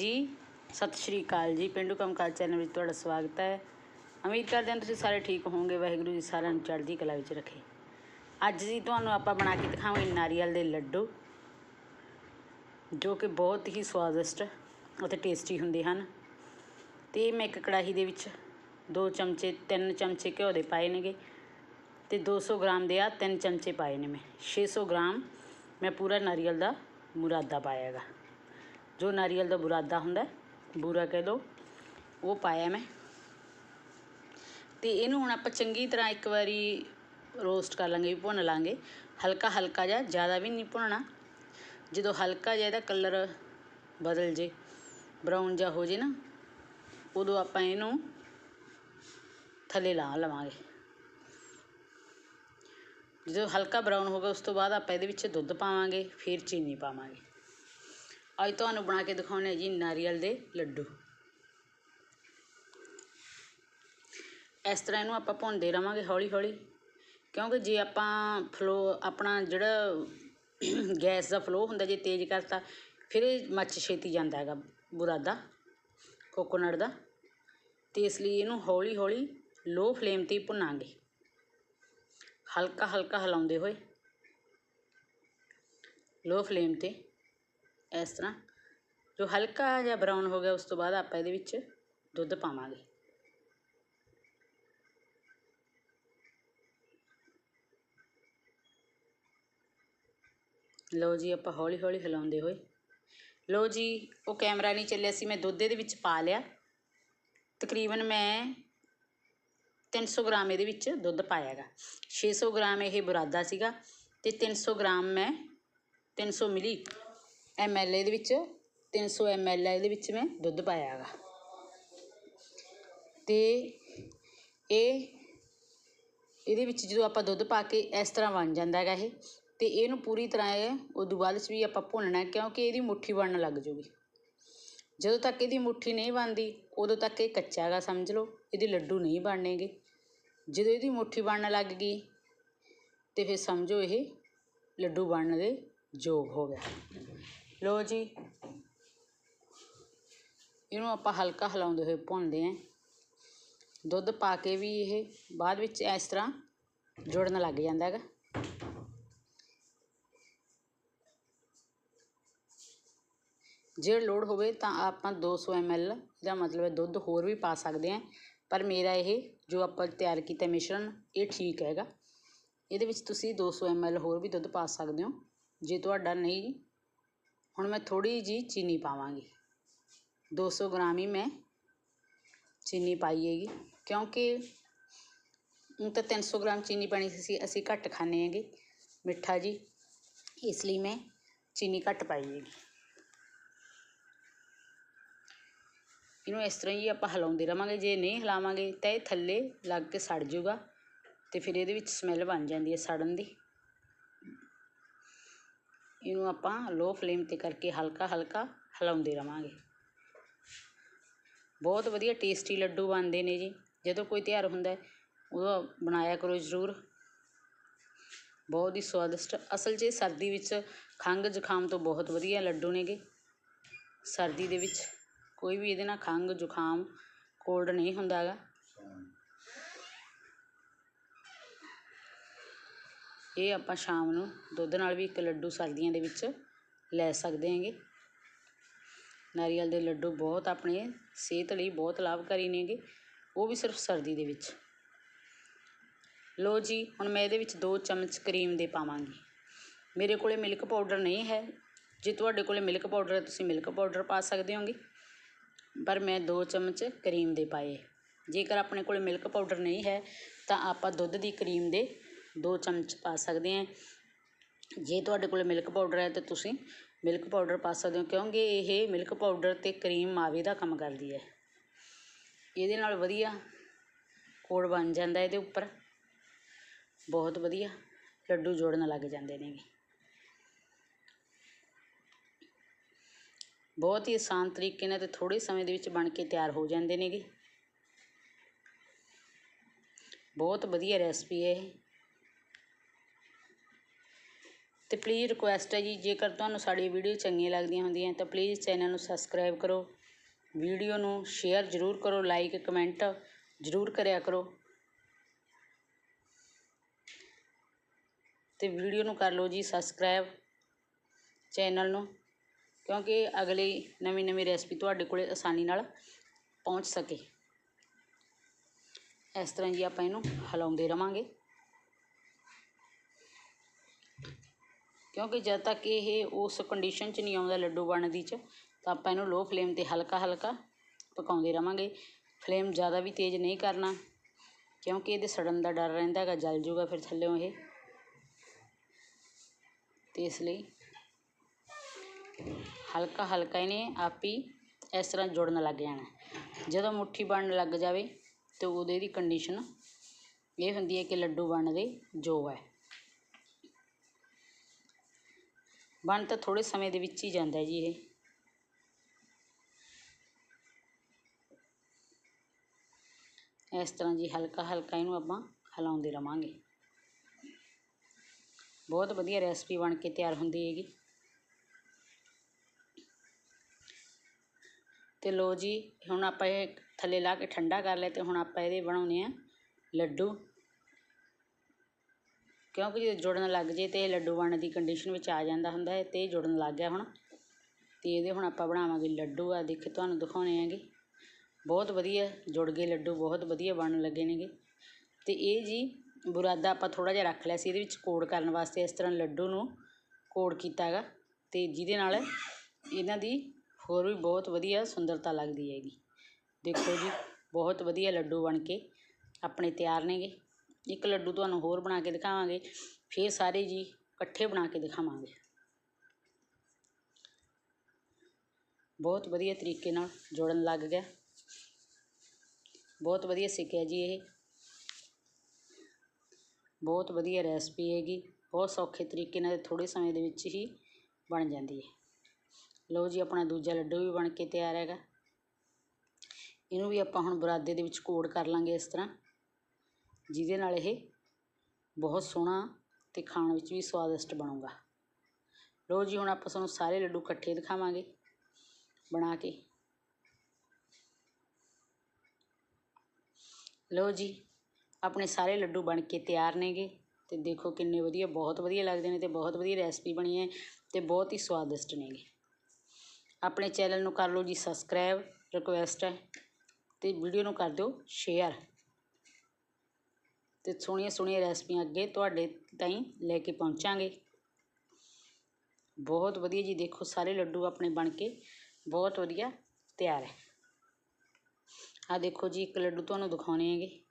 ਜੀ, ਸਤਿ ਸ਼੍ਰੀ ਅਕਾਲ ਜੀ। ਪਿੰਡੂ ਕੰਮਕਾਜ ਚੈਨਲ ਵਿੱਚ ਤੁਹਾਡਾ ਸਵਾਗਤ ਹੈ। ਉਮੀਦ ਕਰਦੇ ਹਾਂ ਤੁਸੀਂ ਸਾਰੇ ਠੀਕ ਹੋਵੋਗੇ, ਵਾਹਿਗੁਰੂ ਜੀ ਸਾਰਿਆਂ ਨੂੰ ਚੜ੍ਹਦੀ ਕਲਾ ਵਿੱਚ ਰੱਖੇ। ਅੱਜ ਜੀ ਤੁਹਾਨੂੰ ਆਪਾਂ ਬਣਾ ਕੇ ਦਿਖਾਵਾਂਗੇ ਨਾਰੀਅਲ ਦੇ ਲੱਡੂ, ਜੋ ਕਿ ਬਹੁਤ ਹੀ ਸਵਾਦਿਸ਼ਟ ਅਤੇ ਟੇਸਟੀ ਹੁੰਦੇ ਹਨ। ਤੇ ਮੈਂ ਇੱਕ ਕੜਾਹੀ ਦੇ ਵਿੱਚ ਦੋ ਚਮਚੇ, ਤਿੰਨ ਚਮਚੇ ਘਿਓ ਦੇ ਪਾਏ ਨੇਗੇ ਤੇ 200 ਗ੍ਰਾਮ ਦੇ ਆ ਤਿੰਨ ਚਮਚੇ ਪਾਏ ਨੇ ਮੈਂ। 600 ਗ੍ਰਾਮ ਮੈਂ ਪੂਰਾ ਨਾਰੀਅਲ ਦਾ ਮੁਰਾਦਾ ਪਾਇਆ ਹੈਗਾ। ਜੋ ਨਾਰੀਅਲ ਦਾ ਬੁਰਾਦਾ ਹੁੰਦਾ ਹੈ, ਬੂਰਾ ਕਹਿ ਲਓ ਉਹ ਪਾਇਆ ਮੈਂ। ਤੇ ਇਹਨੂੰ ਹੁਣ ਆਪਾਂ ਚੰਗੀ ਤਰ੍ਹਾਂ ਇੱਕ ਵਾਰੀ ਰੋਸਟ ਕਰ ਲਾਂਗੇ ਵੀ ਭੁੰਨ ਲਾਂਗੇ। ਹਲਕਾ ਹਲਕਾ ਜਿਹਾ ਜ਼ਿਆਦਾ ਵੀ ਨਹੀਂ ਭੁੰਨਣਾ। ਜਦੋਂ ਹਲਕਾ ਜਿਹਾ ਇਹਦਾ ਕਲਰ ਬਦਲ ਜੇ ਬਰਾਊਨ ਜਿਹਾ ਹੋ ਜੇ ਨਾ ਉਦੋਂ ਆਪਾਂ ਇਹਨੂੰ ਥੱਲੇ ਲਾ ਲਵਾਂਗੇ। ਜਦੋਂ ਹਲਕਾ ਬਰਾਊਨ ਹੋ ਉਸ ਤੋਂ ਬਾਅਦ ਆਪਾਂ ਇਹਦੇ ਵਿੱਚ ਦੁੱਧ ਪਾਵਾਂਗੇ ਫਿਰ ਚੀਨੀ ਪਾਵਾਂਗੇ। ਅੱਜ ਤੁਹਾਨੂੰ ਬਣਾ ਕੇ ਦਿਖਾਉਣੇ ਜੀ ਨਾਰੀਅਲ ਦੇ ਲੱਡੂ। ਇਸ ਤਰ੍ਹਾਂ ਇਹਨੂੰ ਆਪਾਂ ਭੁੰਨਦੇ ਰਵਾਂਗੇ ਹੌਲੀ ਹੌਲੀ ਕਿਉਂਕਿ ਜੇ ਆਪਾਂ ਫਲੋ ਆਪਣਾ ਜਿਹੜਾ ਗੈਸ ਦਾ ਫਲੋ ਹੁੰਦਾ, ਜੇ ਤੇਜ਼ ਕਰਤਾ, ਫਿਰ ਇਹ ਮੱਚ ਛੇਤੀ ਜਾਂਦਾ ਹੈਗਾ ਬੁਰਾਦਾ ਕੋਕੋਨਟ ਦਾ। ਤੇ ਇਸ ਲਈ ਇਹਨੂੰ ਹੌਲੀ ਹੌਲੀ ਲੋ ਫਲੇਮ ਤੇ ਹੀ ਭੁੰਨਾਂਗੇ। ਹਲਕਾ ਹਲਕਾ ਹਿਲਾਉਂਦੇ ਹੋਏ ਲੋ ਫਲੇਮ ਤੇ। ਇਸ ਤਰ੍ਹਾਂ। ਜੋ ਹਲਕਾ ਜਿਹਾ ਬਰਾਊਨ ਹੋ ਗਿਆ, ਉਸ ਤੋਂ ਬਾਅਦ ਆਪਾਂ ਇਹਦੇ ਵਿੱਚ ਦੁੱਧ ਪਾਵਾਂਗੇ। ਲਓ ਜੀ, ਆਪਾਂ ਹੌਲੀ ਹੌਲੀ ਹਿਲਾਉਂਦੇ ਹੋਏ। ਲਓ ਜੀ, ਉਹ ਕੈਮਰਾ ਨਹੀਂ ਚੱਲਿਆ ਸੀ, ਮੈਂ ਦੁੱਧ ਇਹਦੇ ਵਿੱਚ ਪਾ ਲਿਆ। ਤਕਰੀਬਨ ਮੈਂ 300 ਗ੍ਰਾਮ ਇਹਦੇ ਵਿੱਚ ਦੁੱਧ ਪਾਇਆ ਹੈਗਾ 600 ਗ੍ਰਾਮ ਇਹ ਬੁਰਾਦਾ ਸੀਗਾ ਤੇ 300 ਗ੍ਰਾਮ ਮੈਂ 300 ਮਿਲੀ। ਐਮ ਐਲ ਦੇ ਵਿੱਚ 300 ਐਮ ਐਲ ਦੇ ਵਿੱਚ ਮੈਂ ਦੁੱਧ ਪਾਇਆ ਹੈਗਾ ਅਤੇ ਇਹ ਇਹਦੇ ਵਿੱਚ ਜਦੋਂ ਆਪਾਂ ਦੁੱਧ ਪਾ ਕੇ ਇਸ ਤਰ੍ਹਾਂ ਬਣ ਜਾਂਦਾ ਹੈਗਾ ਇਹ, ਤੇ ਇਹਨੂੰ ਪੂਰੀ ਤਰ੍ਹਾਂ ਇਹ ਉਦੋਂ ਬਾਅਦ 'ਚ ਵੀ ਆਪਾਂ ਭੁੰਨਣਾ ਕਿਉਂਕਿ ਇਹਦੀ ਮੁੱਠੀ ਬਣਨ ਲੱਗ ਜੂਗੀ। ਜਦੋਂ ਤੱਕ ਇਹਦੀ ਮੁੱਠੀ ਨਹੀਂ ਬਣਦੀ, ਉਦੋਂ ਤੱਕ ਇਹ ਕੱਚਾ ਹੈਗਾ ਸਮਝ ਲਓ, ਇਹਦੇ ਲੱਡੂ ਨਹੀਂ ਬਣਨੇਗੇ। ਜਦੋਂ ਇਹਦੀ ਮੁੱਠੀ ਬਣਨ ਲੱਗ ਗਈ, ਤੇ ਫਿਰ ਸਮਝੋ ਇਹ ਲੱਡੂ ਬਣਨ ਦੇ ਯੋਗ ਹੋ ਗਿਆ। ਲੋ ਜੀ। ਇਹਨੂੰ ਆਪਾਂ ਹਲਕਾ ਹਿਲਾਉਂਦੇ ਹੋਏ ਭੁੰਨਦੇ ਆਂ ਦੁੱਧ ਪਾ ਕੇ ਵੀ ਇਹ ਬਾਅਦ ਵਿੱਚ ਇਸ ਤਰ੍ਹਾਂ ਜੁੜਨ ਲੱਗ ਜਾਂਦਾ ਹੈਗਾ। ਜੇ ਲੋੜ ਹੋਵੇ ਤਾਂ ਆਪਾਂ 200 ml ਦਾ ਮਤਲਬ ਹੈ ਦੁੱਧ ਹੋਰ ਵੀ ਪਾ ਸਕਦੇ ਹਾਂ। ਪਰ ਮੇਰਾ ਇਹ ਜੋ ਆਪਾਂ ਤਿਆਰ ਕੀਤਾ ਮਿਸ਼ਰਣ, ਇਹ ਠੀਕ ਹੈਗਾ। ਇਹਦੇ ਵਿੱਚ ਤੁਸੀਂ 200 ml ਹੋਰ ਵੀ ਦੁੱਧ ਪਾ ਸਕਦੇ ਹੋ। ਜੇ ਤੁਹਾਡਾ ਨਹੀਂ ਹੁਣ ਮੈਂ ਥੋੜੀ ਜੀ ਚੀਨੀ ਪਾਵਾਂਗੀ। 200 ਗ੍ਰਾਮ ਹੀ ਮੈਂ ਚੀਨੀ ਪਾਈ ਹੈਗੀ। ਕਿਉਂਕਿ ਹੁਣ ਤਾਂ 300 ਗ੍ਰਾਮ ਚੀਨੀ ਪਾਣੀ ਸੀ ਅਸੀਂ ਘੱਟ ਖਾਂਦੇ ਹੈਗੇ ਮਿੱਠਾ ਜੀ। ਇਸ ਲਈ ਮੈਂ ਚੀਨੀ ਘੱਟ ਪਾਈ ਹੈਗੀ। ਇਹਨੂੰ ਇਸ ਤਰ੍ਹਾਂ ਹੀ ਆਪਾਂ ਹਿਲਾਉਂਦੇ ਰਵਾਂਗੇ, ਜੇ ਨਹੀਂ ਹਿਲਾਵਾਂਗੇ ਤਾਂ ਇਹ ਥੱਲੇ ਲੱਗ ਕੇ ਸੜ ਜਾਊਗਾ ਤੇ ਫਿਰ ਇਹਦੇ ਵਿੱਚ ਸਮੈਲ ਬਣ ਜਾਂਦੀ ਹੈ ਸੜਨ ਦੀ। ਇਹਨੂੰ ਆਪਾਂ ਲੋਅ ਫਲੇਮ ਤੇ ਕਰਕੇ ਹਲਕਾ ਹਲਕਾ ਹਿਲਾਉਂਦੇ ਰਹਾਂਗੇ ਬਹੁਤ ਵਧੀਆ ਟੇਸਟੀ ਲੱਡੂ ਬਣਦੇ ਨੇ ਜੀ। ਜਦੋਂ ਕੋਈ ਤਿਉਹਾਰ ਹੁੰਦਾ, ਉਦੋਂ ਬਣਾਇਆ ਕਰੋ ਜ਼ਰੂਰ। ਬਹੁਤ ਹੀ ਸਵਾਦਿਸ਼ਟ। ਅਸਲ 'ਚ ਇਹ ਸਰਦੀ ਵਿੱਚ ਖੰਘ ਜ਼ੁਕਾਮ ਤੋਂ ਬਹੁਤ ਵਧੀਆ ਲੱਡੂ ਨੇਗੇ। ਸਰਦੀ ਦੇ ਵਿੱਚ ਕੋਈ ਵੀ ਇਹਦੇ ਨਾਲ ਖੰਘ ਜ਼ੁਕਾਮ ਕੋਲਡ ਨਹੀਂ ਹੁੰਦਾ ਹੈਗਾ ਇਹ ਆਪਾਂ ਸ਼ਾਮ ਨੂੰ ਦੁੱਧ ਨਾਲ ਵੀ ਇੱਕ ਲੱਡੂ ਸਰਦੀਆਂ ਦੇ ਵਿੱਚ ਲੈ ਸਕਦੇ ਹਾਂਗੇ। ਨਾਰੀਅਲ ਦੇ ਲੱਡੂ ਬਹੁਤ ਆਪਣੇ ਸਿਹਤ ਲਈ ਬਹੁਤ ਲਾਭਕਾਰੀ ਨੇਗੇ, ਉਹ ਵੀ ਸਿਰਫ ਸਰਦੀ ਦੇ ਵਿੱਚ। ਲਓ ਜੀ, ਹੁਣ ਮੈਂ ਇਹਦੇ ਵਿੱਚ 2 ਚਮਚ ਕਰੀਮ ਦੇ ਪਾਵਾਂਗੀ। ਮੇਰੇ ਕੋਲੇ ਮਿਲਕ ਪਾਊਡਰ ਨਹੀਂ ਹੈ। ਜੇ ਤੁਹਾਡੇ ਕੋਲੇ ਮਿਲਕ ਪਾਊਡਰ ਹੈ, ਤੁਸੀਂ ਮਿਲਕ ਪਾਊਡਰ ਪਾ ਸਕਦੇ ਹੋਗੇ। ਪਰ ਮੈਂ 2 ਚਮਚ ਕਰੀਮ ਦੇ ਪਾਏ। ਜੇਕਰ ਆਪਣੇ ਕੋਲ ਮਿਲਕ ਪਾਊਡਰ ਨਹੀਂ ਹੈ, ਤਾਂ ਆਪਾਂ ਦੁੱਧ ਦੀ ਕਰੀਮ ਦੇ ਦੋ ਚਮਚ ਪਾ ਸਕਦੇ ਹੈ। ਜੇ ਤੁਹਾਡੇ ਕੋਲ ਮਿਲਕ ਪਾਊਡਰ ਹੈ ਤਾਂ ਤੁਸੀਂ ਮਿਲਕ ਪਾਊਡਰ ਪਾ ਸਕਦੇ ਹੋ, ਕਿਉਂਕਿ ਇਹ ਮਿਲਕ ਪਾਊਡਰ ਅਤੇ ਕਰੀਮ ਮਾਵੇ ਦਾ ਕੰਮ ਕਰਦੀ ਹੈ। ਇਹਦੇ ਨਾਲ ਵਧੀਆ ਕੋੜ ਬਣ ਜਾਂਦਾ ਇਹਦੇ ਉੱਪਰ। ਬਹੁਤ ਵਧੀਆ ਲੱਡੂ ਜੋੜਨ ਲੱਗ ਜਾਂਦੇ ਨੇਗੇ ਬਹੁਤ ਹੀ ਆਸਾਨ ਤਰੀਕੇ ਨਾਲ ਤੇ ਥੋੜੇ ਸਮੇਂ ਦੇ ਵਿੱਚ ਬਣ ਕੇ ਤਿਆਰ ਹੋ ਜਾਂਦੇ ਨੇਗੇ ਬਹੁਤ ਵਧੀਆ ਰੈਸਪੀ ਹੈ ਇਹ। ਅਤੇ ਪਲੀਜ਼ ਰਿਕੁਐਸਟ ਹੈ ਜੀ, ਜੇਕਰ ਤੁਹਾਨੂੰ ਸਾਡੀ ਵੀਡੀਓ ਚੰਗੀਆਂ ਲੱਗਦੀਆਂ ਹੁੰਦੀਆਂ ਤਾਂ ਪਲੀਜ਼ ਚੈਨਲ ਨੂੰ ਸਬਸਕ੍ਰਾਈਬ ਕਰੋ। ਵੀਡੀਓ ਨੂੰ ਸ਼ੇਅਰ ਜ਼ਰੂਰ ਕਰੋ ਲਾਈਕ ਕਮੈਂਟ ਜ਼ਰੂਰ ਕਰਿਆ ਕਰੋ। ਅਤੇ ਵੀਡੀਓ ਨੂੰ ਕਰ ਲਓ ਜੀ ਸਬਸਕ੍ਰਾਈਬ ਚੈਨਲ ਨੂੰ, ਕਿਉਂਕਿ ਅਗਲੀ ਨਵੀਂ ਨਵੀਂ ਰੈਸਪੀ ਤੁਹਾਡੇ ਕੋਲੇ ਆਸਾਨੀ ਨਾਲ ਪਹੁੰਚ ਸਕੇ। ਇਸ ਤਰ੍ਹਾਂ ਜੀ ਆਪਾਂ ਇਹਨੂੰ ਹਿਲਾਉਂਦੇ ਰਵਾਂਗੇ। ਕਿਉਂਕਿ ਜਦ ਤੱਕ ਇਹ ਉਸ ਕੰਡੀਸ਼ਨ 'ਚ ਨਹੀਂ ਆਉਂਦਾ ਲੱਡੂ ਬਣਨ ਦੀ 'ਚ, ਤਾਂ ਆਪਾਂ ਇਹਨੂੰ ਲੋਅ ਫਲੇਮ ਤੇ ਹਲਕਾ ਹਲਕਾ ਪਕਾਉਂਦੇ ਰਹਾਂਗੇ ਫਲੇਮ ਜ਼ਿਆਦਾ ਵੀ ਤੇਜ਼ ਨਹੀਂ ਕਰਨਾ, ਕਿਉਂਕਿ ਇਹਦੇ ਸੜਨ ਦਾ ਡਰ ਰਹਿੰਦਾ ਹੈਗਾ, ਜਲ ਜੂਗਾ ਫਿਰ ਥੱਲਿਓਂ ਇਹ। ਅਤੇ ਇਸ ਲਈ ਹਲਕਾ ਹਲਕਾ ਇਹਨੇ ਆਪ ਹੀ ਇਸ ਤਰ੍ਹਾਂ ਜੁੜਨ ਲੱਗ ਜਾਣਾ। ਜਦੋਂ ਮੁੱਠੀ ਬਣਨ ਲੱਗ ਜਾਵੇ ਤੇ ਉਹਦੇ ਦੀ ਕੰਡੀਸ਼ਨ ਇਹ ਹੁੰਦੀ ਹੈ ਕਿ ਲੱਡੂ ਬਣਨ ਦੇ ਜੋ ਹੈ। ਬਣ ਤਾਂ ਥੋੜ੍ਹੇ ਸਮੇਂ ਦੇ ਵਿੱਚ ਹੀ ਜਾਂਦਾ ਜੀ ਇਹ। ਇਸ ਤਰ੍ਹਾਂ ਜੀ ਹਲਕਾ ਹਲਕਾ ਇਹਨੂੰ ਆਪਾਂ ਹਿਲਾਉਂਦੇ ਰਵਾਂਗੇ। ਬਹੁਤ ਵਧੀਆ ਰੈਸਪੀ ਬਣ ਕੇ ਤਿਆਰ ਹੁੰਦੀ ਹੈਗੀ। ਤੇ ਲੋ ਜੀ, ਹੁਣ ਆਪਾਂ ਇਹ ਥੱਲੇ ਲਾ ਕੇ ਠੰਡਾ ਕਰ ਲਿਆ ਤੇ ਹੁਣ ਆਪਾਂ ਇਹਦੇ ਬਣਾਉਣੇ ਆ ਲੱਡੂ। ਕਿਉਂਕਿ ਜਦੋਂ ਜੁੜਨ ਲੱਗ ਜੇ ਤਾਂ ਇਹ ਲੱਡੂ ਬਣਨ ਦੀ ਕੰਡੀਸ਼ਨ ਵਿੱਚ ਆ ਜਾਂਦਾ ਹੁੰਦਾ ਹੈ ਅਤੇ ਇਹ ਜੁੜਨ ਲੱਗ ਗਿਆ ਹੁਣ। ਅਤੇ ਇਹਦੇ ਹੁਣ ਆਪਾਂ ਬਣਾਵਾਂਗੇ ਲੱਡੂ। ਆ ਦੇਖੇ, ਤੁਹਾਨੂੰ ਦਿਖਾਉਣੇ ਹੈਗੇ। ਬਹੁਤ ਵਧੀਆ ਜੁੜ ਗਏ ਲੱਡੂ, ਬਹੁਤ ਵਧੀਆ ਬਣਨ ਲੱਗੇ ਨੇਗੇ। ਅਤੇ ਇਹ ਜੀ ਬੁਰਾਦਾ ਆਪਾਂ ਥੋੜ੍ਹਾ ਜਿਹਾ ਰੱਖ ਲਿਆ ਸੀ, ਇਹਦੇ ਵਿੱਚ ਕੋਡ ਕਰਨ ਵਾਸਤੇ ਇਸ ਤਰ੍ਹਾਂ ਲੱਡੂ ਨੂੰ ਕੋਡ ਕੀਤਾ ਹੈਗਾ। ਅਤੇ ਜਿਹਦੇ ਨਾਲ ਇਹਨਾਂ ਦੀ ਹੋਰ ਵੀ ਬਹੁਤ ਵਧੀਆ ਸੁੰਦਰਤਾ ਲੱਗਦੀ ਹੈਗੀ। ਦੇਖੋ ਜੀ, ਬਹੁਤ ਵਧੀਆ ਲੱਡੂ ਬਣ ਕੇ ਆਪਣੇ ਤਿਆਰ ਨੇਗੇ। ਇੱਕ ਲੱਡੂ ਤੁਹਾਨੂੰ ਹੋਰ ਬਣਾ ਕੇ ਦਿਖਾਵਾਂਗੇ, ਫਿਰ ਸਾਰੇ ਜੀ ਇਕੱਠੇ ਬਣਾ ਕੇ ਦਿਖਾਵਾਂਗੇ। ਬਹੁਤ ਵਧੀਆ ਤਰੀਕੇ ਨਾਲ ਜੁੜਨ ਲੱਗ ਗਿਆ। ਬਹੁਤ ਵਧੀਆ ਸਿੱਖਿਆ ਜੀ ਇਹ। ਬਹੁਤ ਵਧੀਆ ਰੈਸਪੀ ਹੈਗੀ। ਬਹੁਤ ਸੌਖੇ ਤਰੀਕੇ ਨਾਲ ਥੋੜੇ ਸਮੇਂ ਦੇ ਵਿੱਚ ਹੀ ਬਣ ਜਾਂਦੀ ਹੈ। ਲਓ ਜੀ, ਆਪਣਾ ਦੂਜਾ ਲੱਡੂ ਵੀ ਬਣ ਕੇ ਤਿਆਰ ਹੈਗਾ। ਇਹਨੂੰ ਵੀ ਆਪਾਂ ਹੁਣ ਬਰਾਦੇ ਦੇ ਵਿੱਚ ਕੋੜ ਕਰ ਲਾਂਗੇ ਇਸ ਤਰ੍ਹਾਂ। ਜਿਹਦੇ ਨਾਲ ਇਹ ਬਹੁਤ ਸੋਹਣਾ ਅਤੇ ਖਾਣ ਵਿੱਚ ਵੀ ਸਵਾਦਿਸ਼ਟ ਬਣੂਗਾ। ਲਓ ਜੀ, ਹੁਣ ਆਪਾਂ ਤੁਹਾਨੂੰ ਸਾਰੇ ਲੱਡੂ ਇਕੱਠੇ ਦਿਖਾਵਾਂਗੇ ਬਣਾ ਕੇ। ਲਓ ਜੀ, ਆਪਣੇ ਸਾਰੇ ਲੱਡੂ ਬਣ ਕੇ ਤਿਆਰ ਨੇਗੇ ਤੇ ਦੇਖੋ ਕਿੰਨੇ ਵਧੀਆ, ਬਹੁਤ ਵਧੀਆ ਲੱਗਦੇ ਨੇ ਤੇ ਬਹੁਤ ਵਧੀਆ ਰੈਸਪੀ ਬਣੀ ਹੈ ਤੇ ਬਹੁਤ ਹੀ ਸਵਾਦਿਸ਼ਟ ਨੇਗੇ। ਆਪਣੇ ਚੈਨਲ ਨੂੰ ਕਰ ਲਓ ਜੀ ਸਬਸਕ੍ਰਾਈਬ ਰਿਕੁਐਸਟ ਹੈ ਤੇ ਵੀਡੀਓ ਨੂੰ ਕਰ ਦਿਓ ਸ਼ੇਅਰ ਅਤੇ ਸੋਹਣੀਆਂ ਸੋਹਣੀਆਂ ਰੈਸਪੀਆਂ ਅੱਗੇ ਤੁਹਾਡੇ ਤਾਈਂ ਲੈ ਕੇ ਪਹੁੰਚਾਂਗੇ। ਬਹੁਤ ਵਧੀਆ ਜੀ, ਦੇਖੋ ਸਾਰੇ ਲੱਡੂ ਆਪਣੇ ਬਣ ਕੇ ਬਹੁਤ ਵਧੀਆ ਤਿਆਰ ਹੈ। ਆ ਦੇਖੋ ਜੀ, ਇੱਕ ਲੱਡੂ ਤੁਹਾਨੂੰ ਦਿਖਾਉਣੇ ਹੈਗੇ।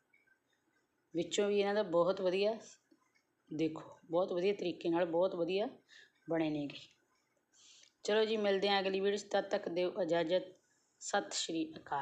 ਵਿੱਚੋਂ ਵੀ ਇਹਨਾਂ ਦਾ ਬਹੁਤ ਵਧੀਆ, ਦੇਖੋ, ਬਹੁਤ ਵਧੀਆ ਤਰੀਕੇ ਨਾਲ ਬਹੁਤ ਵਧੀਆ ਬਣੇ ਨੇਗੇ। ਚਲੋ ਜੀ, ਮਿਲਦੇ ਹਾਂ ਅਗਲੀ ਵੀਡੀਓ 'ਚ, ਤਦ ਤੱਕ ਦਿਓ ਇਜਾਜ਼ਤ। ਸਤਿ ਸ਼੍ਰੀ ਅਕਾਲ।